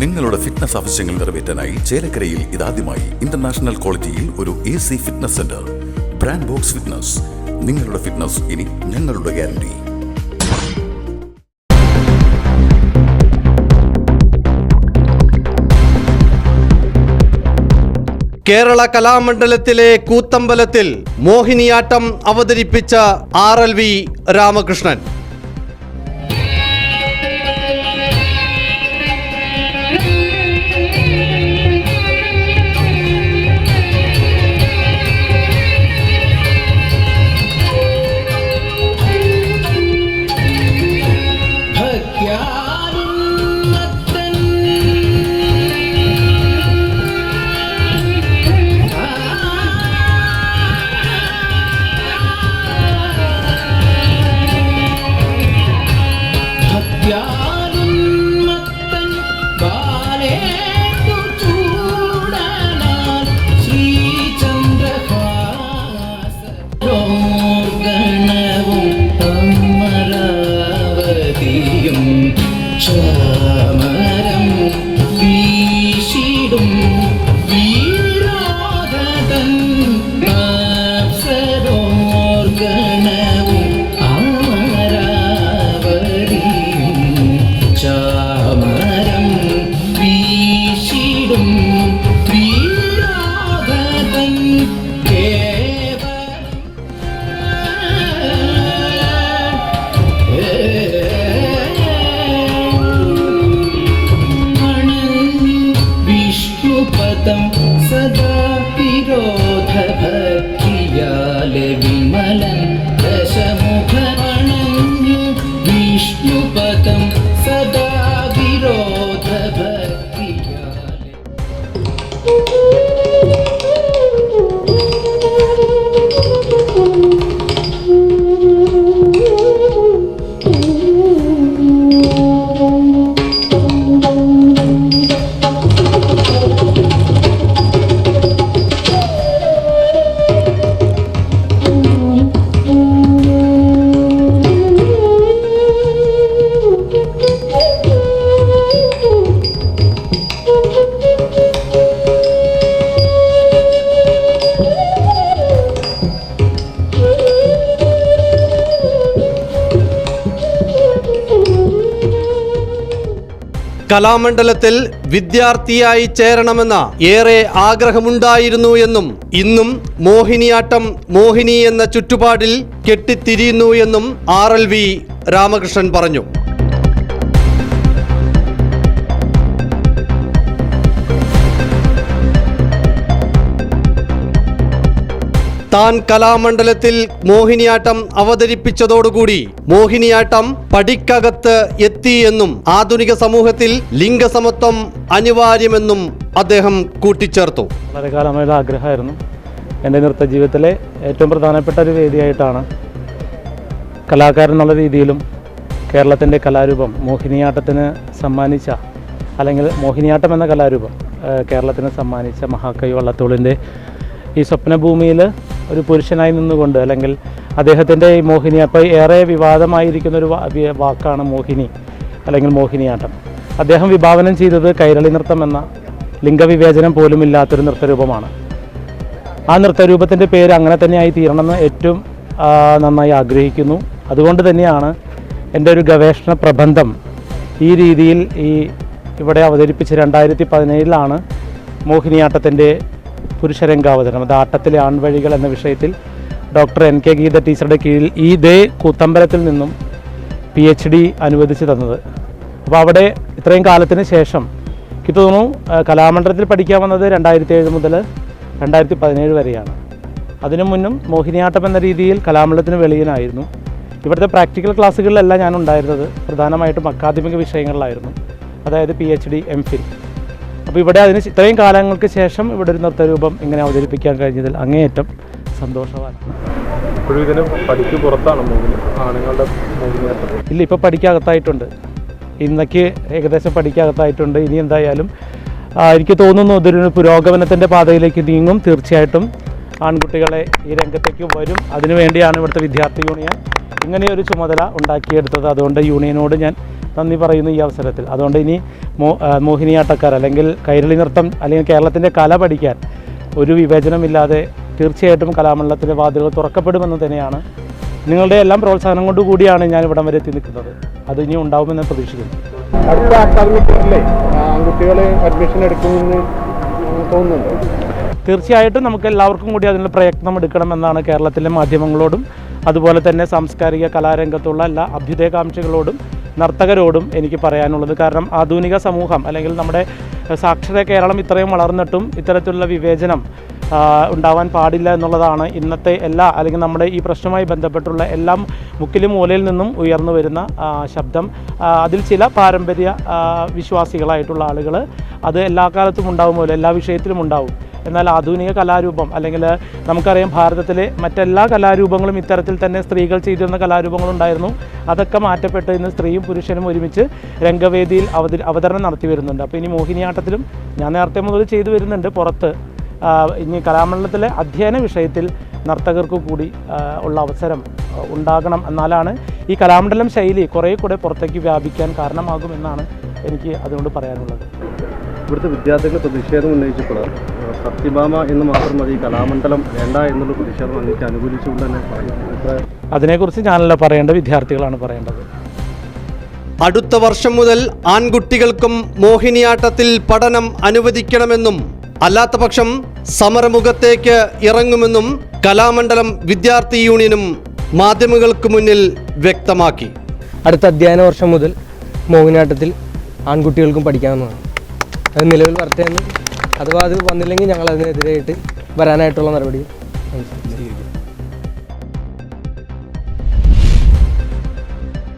നിങ്ങളുടെ ഫിറ്റ്നസ് ആവശ്യങ്ങൾ നിറവേറ്റാനായി ചേലക്കരയിൽ ഇതാദ്യമായി ഇന്റർനാഷണൽ ക്വാളിറ്റിയിൽ ഒരു A C fitness centre brand box fitness നിങ്ങളുടെ ഫിറ്റ്നസ് ഇനി ഞങ്ങളുടെ ഗ്യാരണ്ടി കേരള കലാമണ്ഡലത്തിലെ കൂത്തമ്പലത്തിൽ മോഹിനിയാട്ടം അവതരിപ്പിച്ച ആർ എൽ വി രാമകൃഷ്ണൻ. सदा विरोधभक्तियाल विमलन् दशमुखमणन् विष्णुपदं सदा विरोध you. കലാമണ്ഡലത്തിൽ വിദ്യാർത്ഥിയായി ചേരണമെന്ന ഏറെ ആഗ്രഹമുണ്ടായിരുന്നു എന്നും ഇന്നും മോഹിനിയാട്ടം മോഹിനി എന്ന ചുറ്റുപാടിൽ കെട്ടിത്തിരിയുന്നു എന്നും ആർ രാമകൃഷ്ണൻ പറഞ്ഞു. താൻ കലാമണ്ഡലത്തിൽ മോഹിനിയാട്ടം അവതരിപ്പിച്ചതോടുകൂടി മോഹിനിയാട്ടം പടിക്കകത്ത് എത്തിയെന്നും ആധുനിക സമൂഹത്തിൽ ലിംഗസമത്വം അനിവാര്യമെന്നും അദ്ദേഹം കൂട്ടിച്ചേർത്തു. വളരെ കാലമായുള്ള ആഗ്രഹമായിരുന്നു. എന്റെ നൃത്ത ജീവിതത്തിലെ ഏറ്റവും പ്രധാനപ്പെട്ട ഒരു വേദിയായിട്ടാണ് കലാകാരൻ എന്നുള്ള രീതിയിലും കേരളത്തിന്റെ കലാരൂപം മോഹിനിയാട്ടത്തിന് സമ്മാനിച്ച അല്ലെങ്കിൽ മോഹിനിയാട്ടം എന്ന കലാരൂപം കേരളത്തിന് സമ്മാനിച്ച മഹാകവി വള്ളത്തോളിന്റെ ഈ സ്വപ്നഭൂമിയിൽ ഒരു പുരുഷനായി നിന്നുകൊണ്ട് അല്ലെങ്കിൽ അദ്ദേഹത്തിന്റെ ഈ മോഹിനി അപ്പോൾ ഏറെ വിവാദമായിരിക്കുന്ന ഒരു വാക്കാണ് മോഹിനി അല്ലെങ്കിൽ മോഹിനിയാട്ടം. അദ്ദേഹം വിഭാവനം ചെയ്തത് കൈരളി നൃത്തം എന്ന ലിംഗവിവേചനം പോലും ഇല്ലാത്തൊരു നൃത്തരൂപമാണ്. ആ നൃത്തരൂപത്തിന്റെ പേര് അങ്ങനെ തന്നെയായി തീരണമെന്ന് ഏറ്റവും നന്നായി ആഗ്രഹിക്കുന്നു. അതുകൊണ്ട് തന്നെയാണ് എന്റെ ഒരു ഗവേഷണ പ്രബന്ധം ഈ രീതിയിൽ ഈ ഇവിടെ അവതരിപ്പിച്ച് രണ്ടായിരത്തി പതിനേഴിലാണ് മോഹിനിയാട്ടത്തിന്റെ പുരുഷരംഗാവതരണം. അത് ആട്ടത്തിലെ ആൺവഴികൾ എന്ന വിഷയത്തിൽ ഡോക്ടർ എൻ കെ ഗീത ടീച്ചറുടെ കീഴിൽ ഈ ദേ കൂത്തമ്പലത്തിൽ നിന്നും പി എച്ച് ഡി അനുവദിച്ച് തന്നത്. അപ്പോൾ അവിടെ ഇത്രയും കാലത്തിന് ശേഷം എനിക്ക് തോന്നുന്നു കലാമണ്ഡലത്തിൽ പഠിക്കാൻ വന്നത് രണ്ടായിരത്തി ഏഴ് മുതൽ രണ്ടായിരത്തി പതിനേഴ് വരെയാണ്. അതിനു മുന്നും മോഹിനിയാട്ടം എന്ന രീതിയിൽ കലാമണ്ഡലത്തിന് വെളിയിലായിരുന്നു ഇവിടുത്തെ പ്രാക്ടിക്കൽ ക്ലാസ്സുകളിലല്ല ഞാൻ ഉണ്ടായിരുന്നത് പ്രധാനമായിട്ടും അക്കാദമിക വിഷയങ്ങളിലായിരുന്നു. അതായത് P H D M phil അപ്പോൾ ഇവിടെ അതിന് ഇത്രയും കാലങ്ങൾക്ക് ശേഷം ഇവിടെ ഒരു നൃത്തരൂപം ഇങ്ങനെ അവതരിപ്പിക്കാൻ കഴിഞ്ഞതിൽ അങ്ങേയറ്റം സന്തോഷമാണ് ഇപ്പോഴും ഇതിന് പഠിക്ക് പുറത്താണ് ആണുങ്ങളുടെ ഇല്ല ഇപ്പോൾ പഠിക്കകത്തായിട്ടുണ്ട് ഇന്നൊക്കെ ഏകദേശം പഠിക്കകത്തായിട്ടുണ്ട് ഇനി എന്തായാലും എനിക്ക് തോന്നുന്നു ഇതൊരു പുരോഗമനത്തിന്റെ പാതയിലേക്ക് നീങ്ങും. തീർച്ചയായിട്ടും ആൺകുട്ടികളെ ഈ രംഗത്തേക്ക് വരും. അതിനുവേണ്ടിയാണ് ഇവിടുത്തെ വിദ്യാർത്ഥി യൂണിയൻ ഇങ്ങനെയൊരു ചുമതല ഉണ്ടാക്കിയെടുത്തത്. അതുകൊണ്ട് യൂണിയനോട് ഞാൻ നന്ദി പറയുന്നു ഈ അവസരത്തിൽ. അതുകൊണ്ട് ഇനി മോ മോഹിനിയാട്ടക്കാർ അല്ലെങ്കിൽ കൈരളി നൃത്തം അല്ലെങ്കിൽ കേരളത്തിന്റെ കല പഠിക്കാൻ ഒരു വിവേചനമില്ലാതെ തീർച്ചയായിട്ടും കലാമണ്ഡലത്തിന്റെ വാതിലുകൾ തുറക്കപ്പെടുമെന്ന് തന്നെയാണ് നിങ്ങളുടെ എല്ലാം പ്രോത്സാഹനം കൊണ്ട് കൂടിയാണ് ഞാൻ ഇവിടം വരെ എത്തി നിൽക്കുന്നത്. അത് ഇനി ഉണ്ടാവുമെന്ന് പ്രതീക്ഷിക്കുന്നു. അടുത്ത അക്കാദമിക് ഇയറിലെ അഡ്മിഷൻ എടുക്കുമെന്ന് തോന്നുന്നുണ്ടോ? തീർച്ചയായിട്ടും നമുക്ക് എല്ലാവർക്കും കൂടി അതിനുള്ള പ്രയത്നം എടുക്കണമെന്നാണ് കേരളത്തിലെ മാധ്യമങ്ങളോടും അതുപോലെ തന്നെ സാംസ്കാരിക കലാരംഗത്തുള്ള എല്ലാ അഭ്യുദയകാംക്ഷികളോടും നർത്തകരോടും എനിക്ക് പറയാനുള്ളത്. കാരണം ആധുനിക സമൂഹം അല്ലെങ്കിൽ നമ്മുടെ സാക്ഷര കേരളം ഇത്രയും വളർന്നിട്ടും ഇത്തരത്തിലുള്ള വിവേചനം ഉണ്ടാവാൻ പാടില്ല എന്നുള്ളതാണ് ഇന്നത്തെ എല്ലാ അല്ലെങ്കിൽ നമ്മുടെ ഈ പ്രശ്നവുമായി ബന്ധപ്പെട്ടുള്ള എല്ലാം മുക്കിലും മൂലയിൽ നിന്നും ഉയർന്നു വരുന്ന ശബ്ദം. അതിൽ ചില പാരമ്പര്യ വിശ്വാസികളായിട്ടുള്ള ആളുകൾ അത് എല്ലാ കാലത്തും ഉണ്ടാവുമല്ലോ എല്ലാ വിഷയത്തിലും ഉണ്ടാവും? എന്നാൽ ആധുനിക കലാരൂപം അല്ലെങ്കിൽ നമുക്കറിയാം ഭാരതത്തിലെ മറ്റെല്ലാ കലാരൂപങ്ങളും ഇത്തരത്തിൽ തന്നെ സ്ത്രീകൾ ചെയ്തിരുന്ന കലാരൂപങ്ങളുണ്ടായിരുന്നു. അതൊക്കെ മാറ്റപ്പെട്ട് ഇന്ന് സ്ത്രീയും പുരുഷനും ഒരുമിച്ച് രംഗവേദിയിൽ അവതരി അവതരണം നടത്തി വരുന്നുണ്ട്. അപ്പോൾ ഇനി മോഹിനിയാട്ടത്തിലും ഞാൻ നേരത്തെ മുതൽ ചെയ്തു വരുന്നുണ്ട്. പുറത്ത് ഇനി കലാമണ്ഡലത്തിലെ അധ്യയന വിഷയത്തിൽ നർത്തകർക്ക് കൂടി ഉള്ള അവസരം ഉണ്ടാകണം എന്നാലാണ് ഈ കലാമണ്ഡലം ശൈലി കുറേ കൂടെ പുറത്തേക്ക് വ്യാപിക്കാൻ കാരണമാകുമെന്നാണ് എനിക്ക് അതുകൊണ്ട് പറയാനുള്ളത്. ഇവിടുത്തെ വിദ്യാർത്ഥികൾ പ്രതിഷേധം ഉന്നയിച്ചപ്പോൾ സത്യഭാമ എന്ന് മാത്രം മതി കലാമണ്ഡലം വേണ്ട എന്നുള്ള പ്രതിഷേധം ഉന്നയിച്ച് അനുകൂലിച്ചുകൊണ്ട് തന്നെ പറയുന്നത് അതിനെക്കുറിച്ച് ഞാനല്ല പറയേണ്ട വിദ്യാർത്ഥികളാണ് പറയേണ്ടത്. അടുത്ത വർഷം മുതൽ ആൺകുട്ടികൾക്കും മോഹിനിയാട്ടത്തിൽ പഠനം അനുവദിക്കണമെന്നും അല്ലാത്ത പക്ഷം സമരമുഖത്തേക്ക് ഇറങ്ങുമെന്നും കലാമണ്ഡലം വിദ്യാർത്ഥി യൂണിയനും മാധ്യമങ്ങൾക്ക് മുന്നിൽ വ്യക്തമാക്കി. അടുത്ത അധ്യയന വർഷം മുതൽ മോഹിനിയാട്ടത്തിൽ ആൺകുട്ടികൾക്കും പഠിക്കാവുന്നതാണ്. അത് നിലവിൽ വരട്ടെ എന്ന്. അഥവാ അത് വന്നില്ലെങ്കിൽ ഞങ്ങൾ അതിനെതിരായിട്ട് വരാനായിട്ടുള്ള നടപടി.